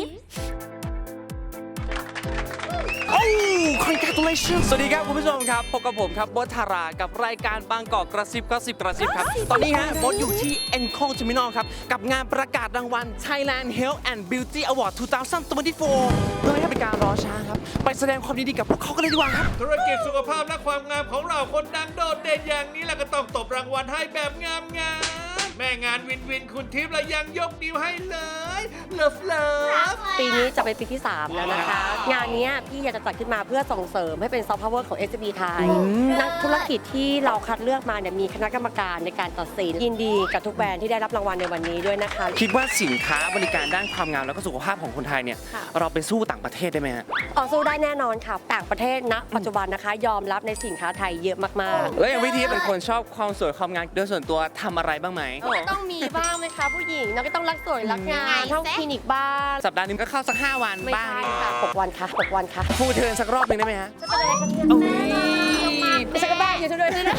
ซิ congratulations สวัสดีครับคุณผู้ชมครับพบกับผมครับบดธารากับรายการบางกอกกระซิบกระซิบกระซิบครับ ตอนนี้ฮะบดอยู่ที่ e n c o t e r m i n a l ครับ กับงานประกาศรางวัล Thailand Health and Beauty Award 2024เพื่อไม่ให้เป็นการรอช้าครับ ไปแสดงความยินดีกับพวกเขากันเลยดีกว่าครับ ธุรกิจสุขภาพและความงามของเราคนดังโดดเด่นอย่างนี้แล้วก็ต้องตบรางวัลให้แบบงามงามๆแม่งานวินวินคุณทิพย์และยังยกนิ้วให้เลยเลิฟเลิฟปีนี้จะเป็นปีที่ 3 แล้วนะคะ งานเนี้ยพี่อยากจะจัดขึ้นมาเพื่อส่งเสริมให้เป็นซอฟต์พาวเวอร์ของ s b ไทย นักธุรกิจที่เราคัดเลือกมาเนี่ยมีคณะกรรมการในการตัดสิน ยินดีกับทุกแบรนด์ที่ได้รับรางวัลในวันนี้ด้วยนะคะ คิดว่าสินค้าบริการด้านความงามแล้วก็สุขภาพของคนไทยเนี่ยค่ะ เราไปสู้ต่างประเทศได้ไหมฮะต่อสู้ได้แน่นอนค่ะต่างประเทศณปัจจุบันนะคะ ยอมรับในสินค้าไทยเยอะมากแล้วอย่างวิธีเป็นคนชอบความสวยความงามโดยส่วนตัวทำอะไรบ้างไหมๆต้องมีบ้างไหมคะผู้หญิงเราก็ต้องรักสวยรักงามท่องคลินิกบ้างสัปดาห์หนึงก็เข้าสัก5วันไม่บ้างใช่ค่ะหกวันค่ะหกวันค่ะ พูดเทิร์นสักรอบหนึ่งได้ไหมฮะจะเป็นอะไรคะเนี่ยไม่ใช่ก็บ้าอยู่ด้วยนี่นะ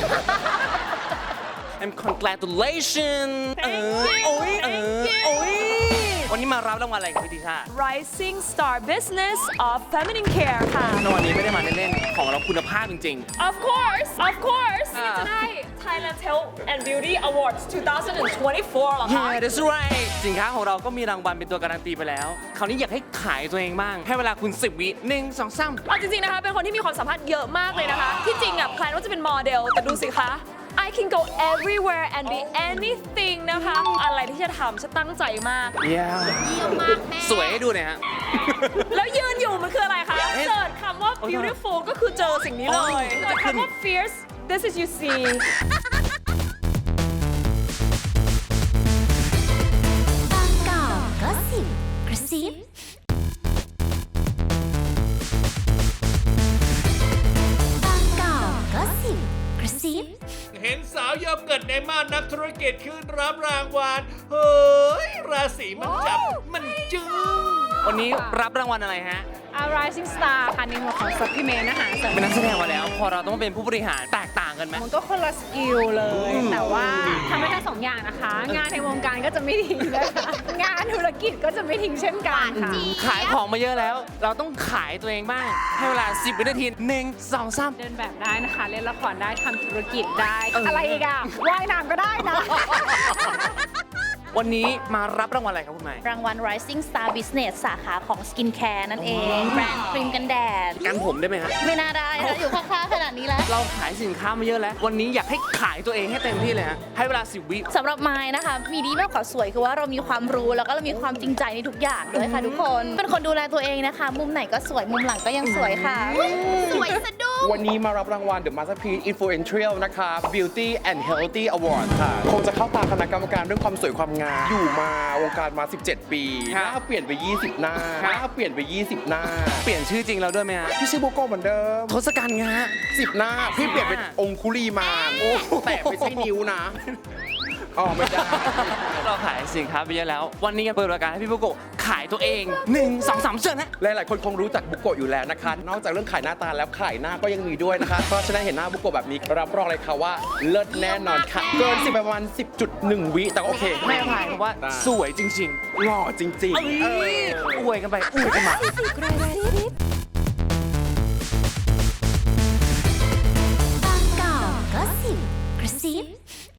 and congratulations เออโอ้ยเออโอ้ย วันนี้มารับรางวัลอะไรกับพี่ติชา Rising Star Business of Feminine Care ค่ะ รางวัลนี้ไม่ได้มาเล่นๆของเราคุณภาพจริง Of course of course อ่า จะได้ Thailand Health and Beauty Awards 2024เหรอๆ คะ Yeah that's right สินค้าของเราก็มีรางวัลเป็นตัวการันตีไปแล้ว คราวนี้อยากให้ขายตัวเองบ้าง ให้เวลาคุณ 10 วิหนึ่งสองสามเอาจริง ๆ นะคะ เป็นคนที่มีความสามารถเยอะมากเลยนะคะ ที่จริงอะแพลนว่าจะเป็นโมเดล แต่ดูสิคะ I can go everywhere and be anything นะคะ อะไรที่จะทำฉันตั้งใจมาก Yeah สวยให้ดูหน่อยฮะ แล้วยืนอยู่มันคืออะไรคะเอ๊ะเสิร์ชคำว่าโอ้ย beautiful ก็คือเจอสิ่งนี้เลยโอ้ยเสิร์ชคำว่า fierce this is you see เห็นสาวยอมเกิดในม่านนักธุรกิจขึ้นรับรางวัล เฮ้ย ราศีมันจับ มันจึ้ง วันนี้รับรางวัลอะไรฮะ A Rising Star ค่ะในหัวของซัพพลีเมนต์นะคะเสริมเป็นนักแสดงมาแล้ว พอเราต้องมาเป็นผู้บริหารแตกต่างกันไหม มันก็คนละสกิลเลย แต่ว่าทำได้ทั้งส องอย่างนะคะ งานในวงการก็จะไม่ทิ้งนะคะงานธุรกิจก็จะไม่ทิ้งเช่นกันค่ะขายของมาเยอะแล้ว เราต้องขายตัวเองบ้าง ให้เวลา 10วินาทีหนึ่งสองสาม เดินแบบได้นะคะ เล่นละครได้ทำธุรกิจได้อะไรอีกอะว่ายน้ำก็ได้นะ วันนี้มารับรางวัลอะไรครับคุณหมายรางวัล Rising Star Business สาขาของ Skin Care นั่นเอง แบรนด์ครีมกันแดด กันผมได้ไหมฮะ ไม่น่าได้นะอยู่ข้างๆขนาดนี้แล้ว เราขายสินค้ามาเยอะแล้ว วันนี้อยากให้ขายตัวเองให้เต็มที่เลยฮะ ให้เวลา10วิ สำหรับไม้นะคะ มีดีมากกว่าสวยคือว่าเรามีความรู้แล้วก็เรามีความจริงใจในทุกอย่างด้วยค่ะทุกคน เป็นคนดูแลตัวเองนะคะ มุมไหนก็สวยมุมหลังก็ยังสวยค่ะ สวยสะดุ้ง วันนี้มารับรางวัล The Masterpiece Influential นะคะ Beauty and Healthy Award ค่ะ คงจะเข้าตาคณะกรรมการเรื่องความสวยความงาม อยู่มาวงการมา 17 ปีคหรับน้าเปลี่ยนไป 20 หน้าครัหบน้าเปลี่ยนไป 20 หน้า เปลี่ยนชื่อจริงเราด้วยไหมฮะพี่ชื่อบุโก้เหมือนเดิมทศกัณฐ์ไงฮะ 10 หน้า พี่เปลี่ยนเป็นองคุลีมานแต่ไม่ใช่นิ้วนะ อ๋อไม่ได้ เราขายสินค้าไปเยอะแล้ว วันนี้เปิดโอกาสให้พี่บุโกะขายตัวเอง 1 2 3เชิญนะ หลายๆคนคงรู้จักบุโกะอยู่แล้วนะคะ นอกจากเรื่องขายหน้าตาแล้วขายหน้าก็ยังมีด้วยนะคะ เพราะฉะนั้นเห็นหน้าบุโกะแบบนี้รับรองเลยค่ะว่าเลิศแน่นอนค่ะ เกิน10ประมาณ10.1 วิแต่โอเค ไม่อภัยเพราะว่าสวยจริงหล่อจริงๆ ๆเอ้ยอวยกันไปอวยกันมาบา